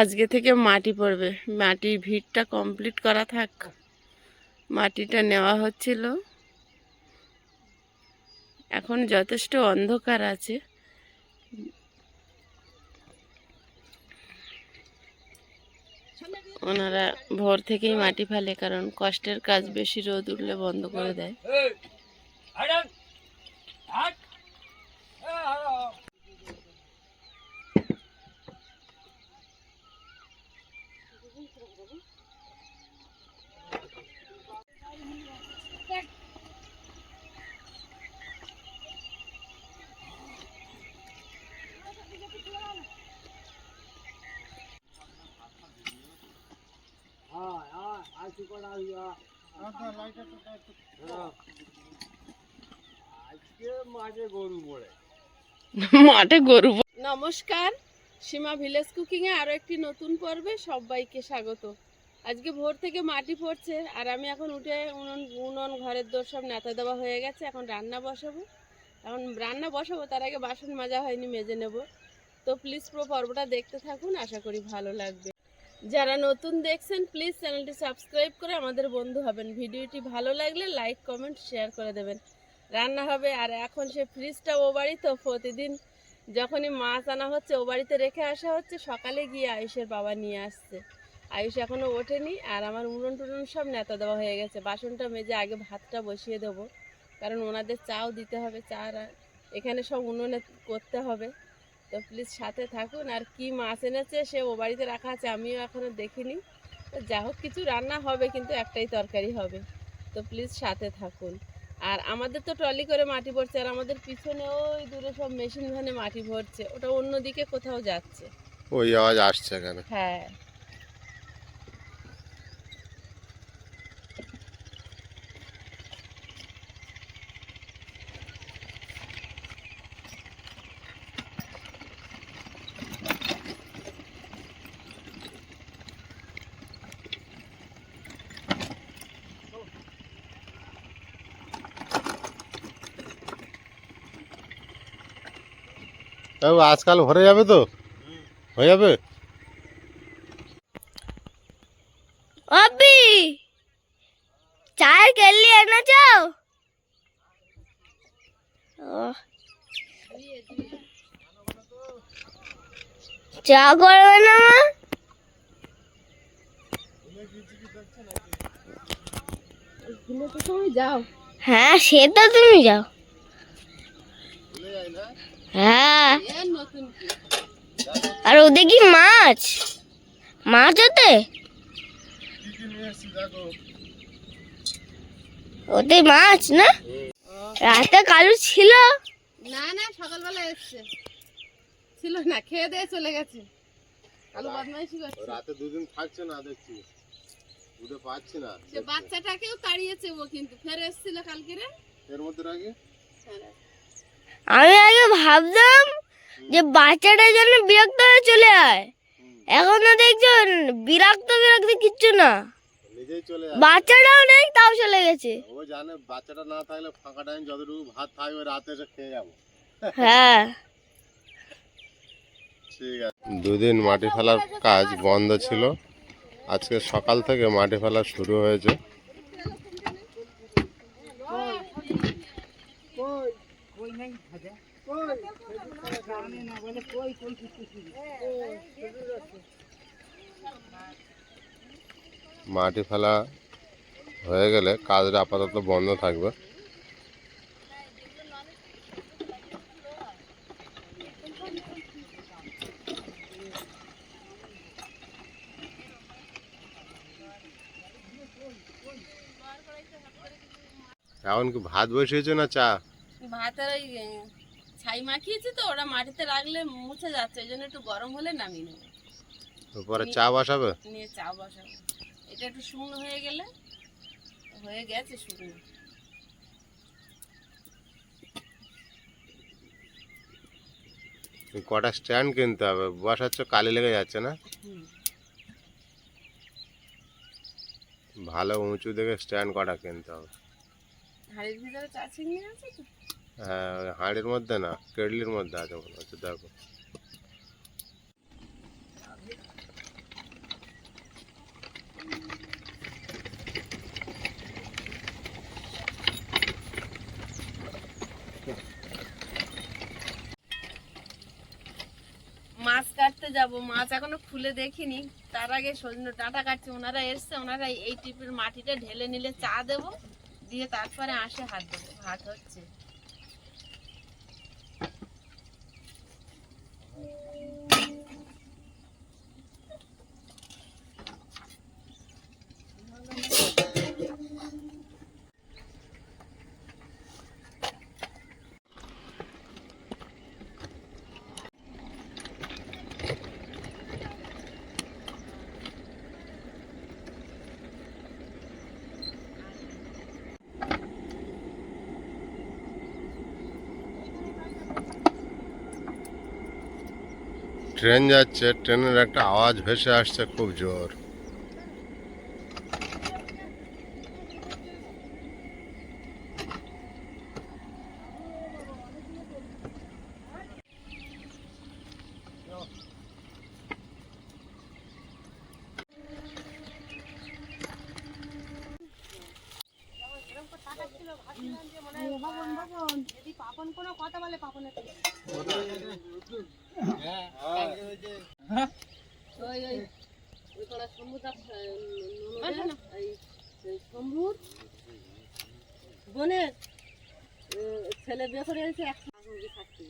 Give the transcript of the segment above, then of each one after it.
আজকে থেকে মাটি পড়বে। মাটির ভিড়টা কমপ্লিট করা থাক। মাটিটা নেওয়া হচ্ছিল। এখন যথেষ্ট অন্ধকার আছে। ওনারা ভোর থেকেই মাটি ফেলে কারণ কষ্টের কাজ বেশি রোদ উঠলে বন্ধ করে দেয়। মাঠে গরু নমস্কার, সীমা ভিলেজ কুকিং এ আরও একটি নতুন পর্বে সবাইকে স্বাগত। আজকে ভোর থেকে মাটি পড়ছে, আর আমি এখন উঠে উনুন উনুন ঘরের দোর সব নেতা দেওয়া হয়ে গেছে, এখন রান্না বসাবো। এখন রান্না বসাবো, তার আগে বাসন মাজা হয়নি, মেজে নেব। তো প্লিজ পুরো পর্বটা দেখতে থাকুন, আশা করি ভালো লাগবে। যারা নতুন দেখছেন প্লিজ চ্যানেলটি সাবস্ক্রাইব করে আমাদের বন্ধু হবেন। ভিডিওটি ভালো লাগলে লাইক কমেন্ট শেয়ার করে দেবেন। রান্না হবে আর এখন সে ফ্রিজটা ও বাড়ি তো প্রতিদিন যখনই মাছ আনা হচ্ছে, ও বাড়িতে রেখে আসা হচ্ছে, সকালে গিয়ে আয়ুষের বাবা নিয়ে আসছে। আয়ুষ এখনও ওঠেনি আর আমার উনুন টুনুন সব নেতা দেওয়া হয়ে গেছে। বাসনটা মেজে আগে ভাতটা বসিয়ে দেবো, কারণ ওনাদের চাও দিতে হবে চা এখানে সব উনুনে করতে হবে। তো প্লিজ সাথে থাকুন। আর কি মাছ এনেছে সে ও বাড়িতে রাখা আছে আমিও এখনও দেখিনি। তো যা হোক কিছু রান্না হবে কিন্তু একটাই তরকারি হবে। তো প্লিজ সাথে থাকুন। আর আমাদের তো ট্রলি করে মাটি ভরছে আর আমাদের পিছনে ওই দূরে সব মেশিন ভ্যানে মাটি ভরছে। ওটা অন্যদিকে কোথাও যাচ্ছে। ওই আওয়াজ আসছে এখানে। হ্যাঁ। তাও আজকাল ভরে যাবে তো? হয়ে যাবে? অবি চায়ের কেলি এনেছ চা করবে না মা? যাও। হ্যাঁ সে তো তুমি যাও। হ্যাঁ। আর ওদের কি মাছ? মাছ ওতে? ওতে মাছ না? রাতে কালু ছিল? না না সকালবেলা এসছে। ছিল না খেয়ে দিয়ে চলে গেছে। কালো বদমাইশি করছে। রাতে দুদিন থাকছে না দেখছি। বুঝতে পারছি না। সে বাচ্চাটাকেও তাড়িয়েছে ও কিন্তু। ফের এসেছিল কালকে রে? এর মধ্যে রাখি আমি আগে ভাবতাম যে বাচ্চাটা যেন বিরক্ত হয়ে চলে যায় এখন তো দেখছ বিরক্ত বিরক্ত কিচ্ছু না। চলে বাচ্চাটাও নেই তাও চলে গেছে। ও জানে বাচ্চাটা না থাকলে ফাঁকা টাইম যতটুকু ভাত থাকবে রাতে এসে খেয়ে যাব। হ্যাঁ। ঠিক আছে। দুদিন মাটি ফেলার কাজ বন্ধ ছিল। আজকে সকাল থেকে মাটি ফেলা শুরু হয়েছে। কই নাই? কই না বলে কই কই কিছু মাটি ফেলা হয়ে গেলে কাজটা আপাতত বন্ধ থাকবে। এখন কি ভাত বসিয়েছো না চা? ভাতের ওই ছাই মাখিয়েছি তো ওরা মাটিতে রাখলে মুছে যাচ্ছে ওই জন্য একটু গরম হলে নামিয়ে নেব। তারপরে চা বসাবে? নিয়ে চা বসাবো। এটা একটু শুকনো হয়ে গেলে হয়ে গেছে শুকনো। কটা স্ট্যান্ড কিনতে হবে বসাচ্ছ কালি লেগে যাচ্ছে না? ভালো উঁচু দেখে স্ট্যান্ড কটা কিনতে হবে? হাড়ির ভিতরে চা চিংড়ি আছে তো? হ্যাঁ হাঁড়ির মধ্যে না কেটলির মধ্যে আছে মনে হচ্ছে, দেখো। মাছ কাটতে যাব, মাছ এখনও খুলে দেখিনি। তার আগে সজনে ডাঁটা কাটছে, ওনারা এসছে, ওনারা এই টিপের মাটিটা ঢেলে নিলে চা দেব, দিয়ে তারপরে আসে হাত দেবো হাত হচ্ছে। ট্রেন যাচ্ছে ট্রেনের একটা আওয়াজ ভেসে আসছে খুব জোর। ওই ওই ওই কড়া শম্ভু শম্ভুর বোনের ছেলে বিয়ে করে এসে একসঙ্গে থাকতে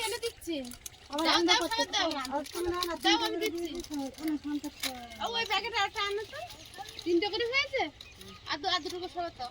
এনে দিচ্ছি দাও, দাও, ফেরত দাও। দাও, আমি দিচ্ছি। ও, ওই প্যাকেটে একটা আনো তো। তিনটে করে হয়েছে আর দু- আর দুটো করে সরাতে দাও।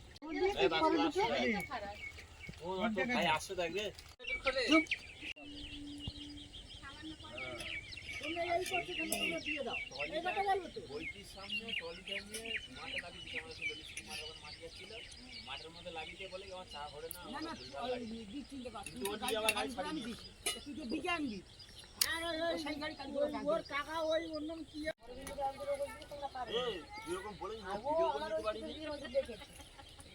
মাঠের মধ্যে লাগিয়ে বলে চা ঘরে না কিন্তু ও দিয়ে আবার গাড়ি ছাড়িয়ে এরকম বলেছিস ভিডিও?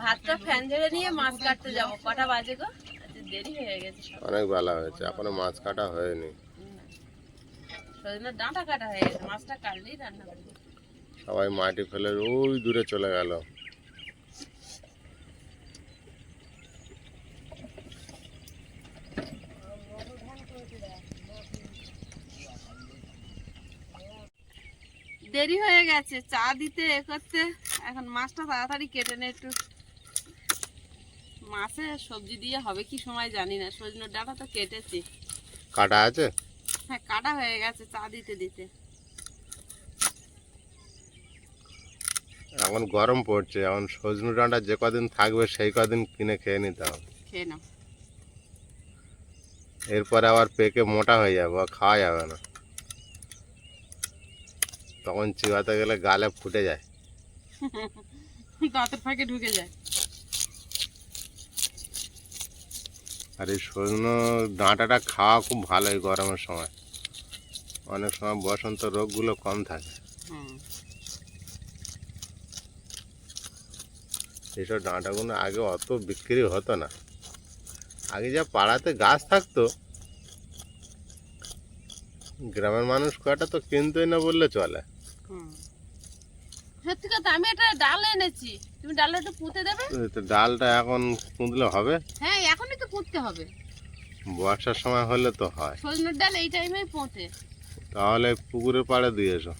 ভাতটা ফ্যান ঝেড়ে নিয়ে মাছ কাটতে যাব। কটা বাজে গো? আচ্ছা, দেরি হয়ে গেছে অনেক বেলা হয়েছে এখনও মাছ কাটা হয়নি। সজনের ডাঁটা কাটা হয়ে গেছে মাছটা কাটলেই রান্না করব সবাই মাটি ফেলে ওই দূরে চলে গেল। দেরি হয়ে গেছে চা দিতে এ করতে। এখন মাছটা তাড়াতাড়ি কেটে নে একটু। মাছে সবজি দিয়ে হবে কি সময় জানি না সজনের ডাটা তো কেটেছি। কাটা আছে? হ্যাঁ কাটা হয়ে গেছে চা দিতে দিতে। এখন গরম পড়ছে এখন সজনু ডাঁটা যে কদিন থাকবে সেই কদিন কিনে খেয়ে নিতে হবে। খেয়ে নাও। এরপরে আবার পেকে মোটা হয়ে যাবে খাওয়া যাবে না। তখন চিবাতে গেলে গালে ফুটে যায়। দাঁতের ফাঁকে ঢুকে যায়। আর এই সজনো ডাঁটাটা খাওয়া খুব ভালো এই গরমের সময়। অনেক সময় বসন্ত রোগগুলো কম থাকে। এইসব ডাঁটাগুলো আগে অত বিক্রি হতো না। আগে যা পাড়াতে গাছ থাকতো গ্রামের মানুষ কয়টা তো কিনতোই না বললে চলে। সত্যি কথা আমি এটা ডাল এনেছি। তুমি ডালটা একটু পুঁতে দেবে? তো ডালটা এখন পুঁতলে হবে? হ্যাঁ এখনই তো পুঁততে হবে। বর্ষার সময় হলে তো হয়। সজনের ডাল এই টাইমেই পোঁতে। তাহলে পুকুরের পাড়ে দিয়ে এসো।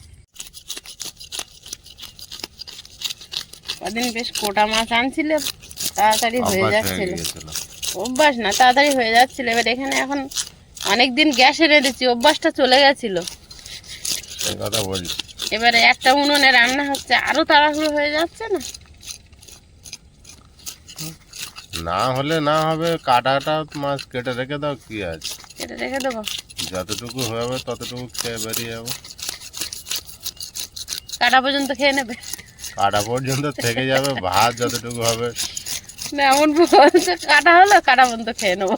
কদিন বেশ কোটা মাছ আনছিল তাড়াতাড়ি হয়ে অভ্যাস যাচ্ছিল। অভ্যাস না তাড়াতাড়ি হয়ে যাচ্ছিল। এবার এখানে এখন অনেক দিন গ্যাস এনে দিচ্ছি অভ্যাসটা চলে গেছিল। কথা বলছি। এবারে একটা উনুনে রান্না হচ্ছে আরও তাড়াহুড়ো হয়ে যাচ্ছে না? না হলে না হবে কাটাটা মাছ কেটে রেখে দাও কি আছে? কেটে রেখে দেবো? যতটুকু হবে ততটুকু খেয়ে বেরিয়ে যাব। কাটা পর্যন্ত খেয়ে নেবে? কাটা পর্যন্ত থেকে যাবে ভাত যতটুকু হবে। না এমন বলছে কাটা হলো কাটা পর্যন্ত খেয়ে নেব।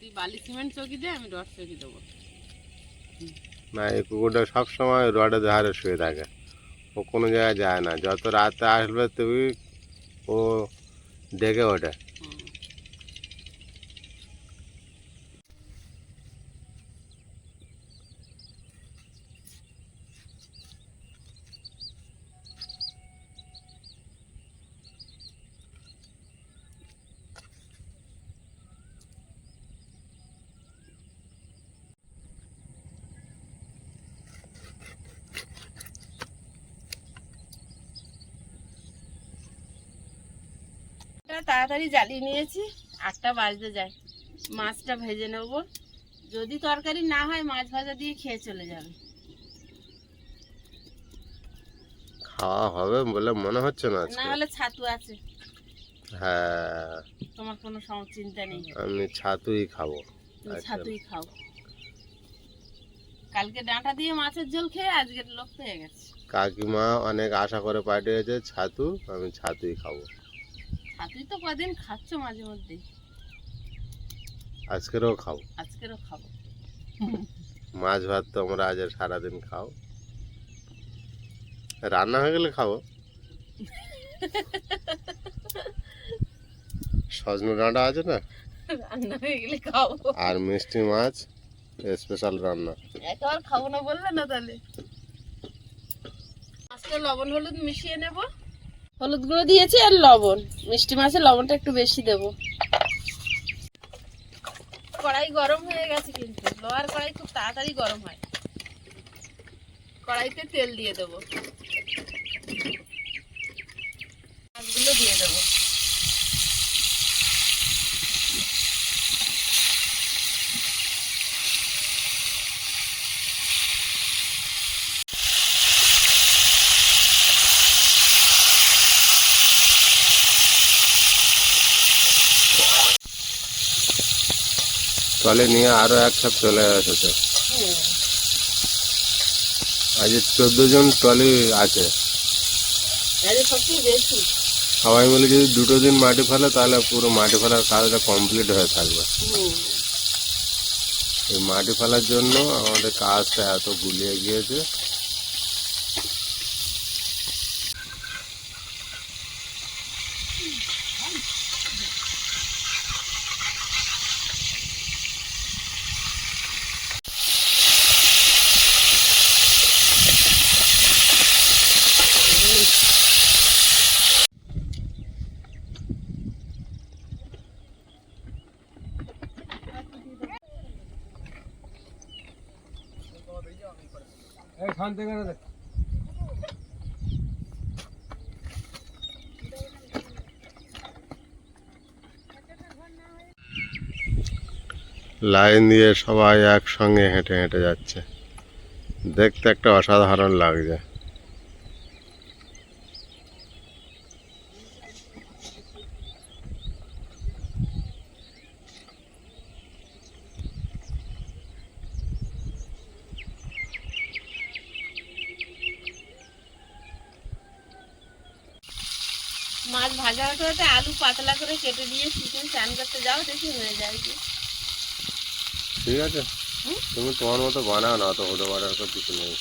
তুই বালি সিমেন্ট চকি দে আমি রড চকি দেবো। না, এই কুকুরটা সবসময় রডের ধারে শুয়ে থাকে। ও কোনো জায়গায় যায় না। যত রাতে আসবে তুমি, ও ডেকে ওঠে। এটা তাড়াতাড়ি জ্বালিয়ে নিয়েছি আটটা বাজতে যায়। মাছটা ভেজে নেব। যদি তরকারি না হয় মাছ ভাজা দিয়ে খেয়ে চলে যাবে। খাওয়া হবে বলে মনে হচ্ছে না না হলে ছাতু আছে। হ্যাঁ। তোমার কোনো চিন্তা নেই। আমি ছাতুই খাব। আচ্ছা। ছাতুই খাও। কালকে ডাঁটা দিয়ে মাছের ঝোল খেয়ে আজকের লোক হয়ে গেছে। কাকিমা অনেক আশা করে পাঠিয়েছে ছাতু আমি ছাতুই খাব। ছাতুই তো কদিন খাচ্ছ মাঝে মধ্যে? আজকেরও খাও। আজকেরও খাব। মাছ ভাত তোমরা আজ সারাদিন খাও। রান্না হয়ে গেলে খাব। সজনে ডাঁটা আছে না? রান্না হয়ে গেলে খাব। আর মিষ্টি মাছ স্পেশাল রান্না। একবার খাব না বললে না তাহলে। আজকে লবণ হলুদ মিশিয়ে নেব। হলুদ গুঁড়ো দিয়েছি আর লবণ। মিষ্টি মাছে লবণটা একটু বেশি দেব। কড়াই গরম হয়ে গেছে কিন্তু। লোহার কড়াই খুব তাড়াতাড়ি গরম হয়। কড়াইতে তেল দিয়ে দেবো। টলে নিয়ে আরও এক সাপ চলে এসেছে। আজ চোদ্দ জন টলি আছে। সবাই মিলে যদি দুটো দিন মাটি ফেলে তাহলে পুরো মাটি ফেলার কাজটা কমপ্লিট হয়ে থাকবে। এই মাটি ফেলার জন্য আমাদের কাজটা এত গুলিয়ে গিয়েছে। লাইন দিয়ে সবাই একসঙ্গে হেঁটে হেঁটে যাচ্ছে। দেখতে একটা অসাধারণ লাগছে মাছ ভাজা হতে হতে আলু পাতলা করে কেটে দিয়ে চিকেন চান করতে যাও দেখি হয়ে যায় কি। ঠিক আছে। তুমি তোমার মতো বানাও না অত হতে পারার তো কিছু নেই।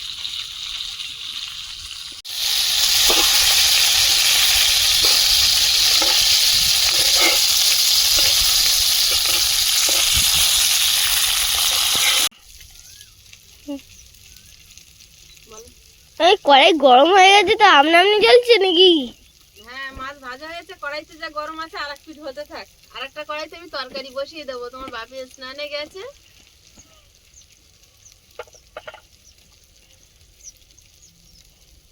এই কড়াই গরম হয়ে গেছে তো আমনা আমনি জ্বলছে নাকি হ্যাঁ মাছ ভাজা হয়েছে কড়াইতে যা গরম আছে আর এক পিঠ থাক। আর একটা কড়াইতে আমি তরকারি বসিয়ে দেবো। তোমার বাপি স্নানে গেছে।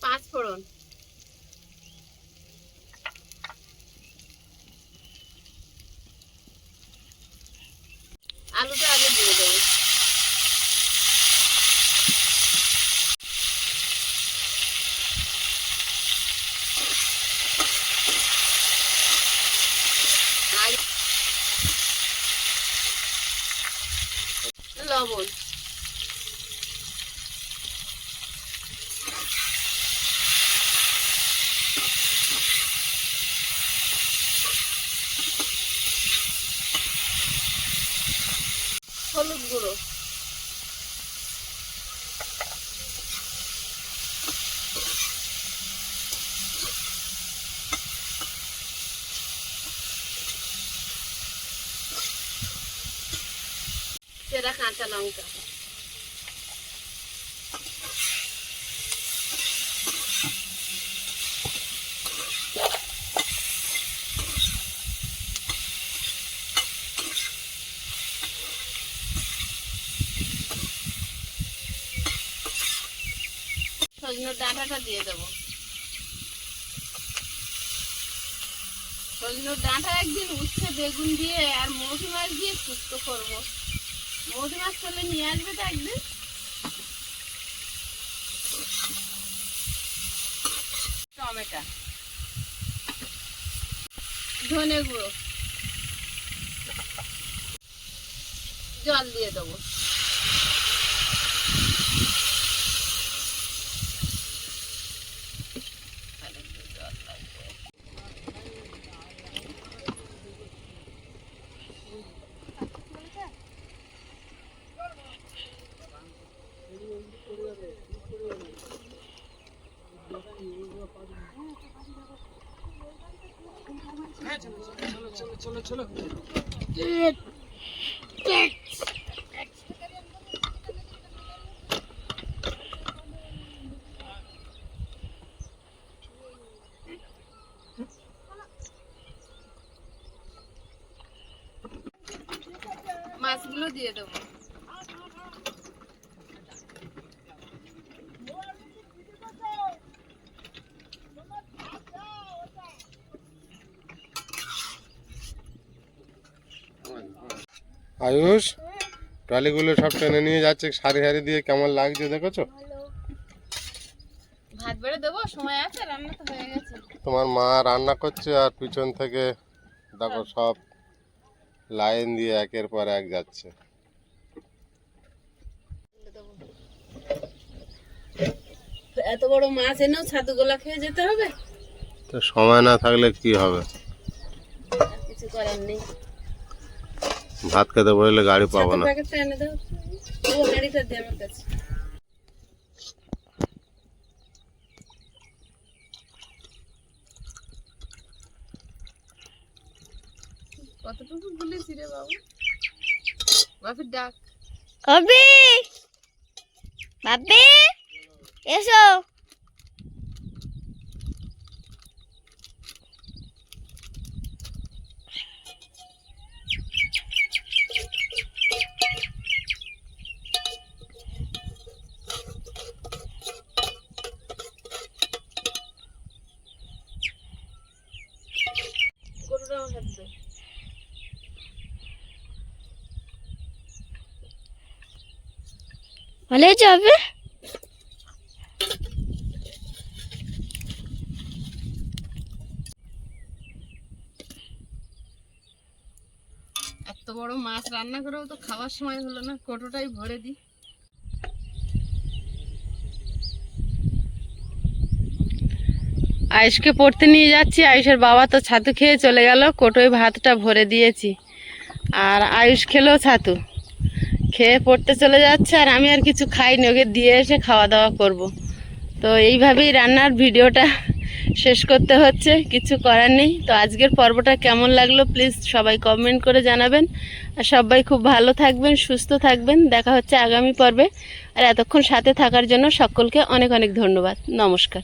পাঁচ আলুটা আগে দিয়ে দেবো আর লবণ হলুদ গুঁড়ো কাঁচা লঙ্কা সজনের ডাঁটাটা দিয়ে দেবো। সজনের ডাঁটা একদিন উচ্ছে বেগুন দিয়ে আর মৌসুমি মাছ দিয়ে শুক্তো করব। মৌসুমি মাছ করলে নিয়ে আসবে তো টমেটো ধনে গুঁড়ো। জল দিয়ে দেবো মাছগুলো দিয়ে দেবো আয়ুষ ট্রলিগুলো সব টেনে নিয়ে যাচ্ছে সারি সারি দিয়ে কেমন লাগছে দেখেছ? ভাত বেড়ে দেবো সময় আছে রান্না তো হয়ে গেছে। তোমার মা রান্না করছে আর পিছন থেকে দেখো সব লাইন দিয়ে একের পর এক যাচ্ছে। এত বড় মাছ এনেও ছাতু গোলা খেয়ে যেতে হবে? তো সময় না থাকলে কি হবে? কিছু করার নেই। ভাত খেতে বললে গাড়ি পাবো না। কতটুকু গুলেছি রে বাবু? বাপির ডাক। বাপি এসো। হলে যাবে। এত বড় মাছ রান্না করেও তো খাওয়ার সময় হলো না কোটোটাই ভরে দিই। আয়ুষকে পড়তে নিয়ে যাচ্ছি আয়ুষের বাবা তো ছাতু খেয়ে চলে গেল কোটোয় ভাতটা ভরে দিয়েছি। আর আয়ুষ খেলেও ছাতু। খেয়ে পড়তে চলে যাচ্ছে আর আমি আর কিছু খাইনি, ওকে দিয়ে এসে খাওয়া দাওয়া করব। তো এইভাবেই রান্নার ভিডিওটা শেষ করতে হচ্ছে, কিছু করার নেই। তো আজকের পর্বটা কেমন লাগল প্লিজ সবাই কমেন্ট করে জানাবেন। আর সবাই খুব ভালো থাকবেন, সুস্থ থাকবেন। দেখা হচ্ছে আগামী পর্বে। আর এতক্ষণ সাথে থাকার জন্য সকলকে অনেক অনেক ধন্যবাদ। নমস্কার।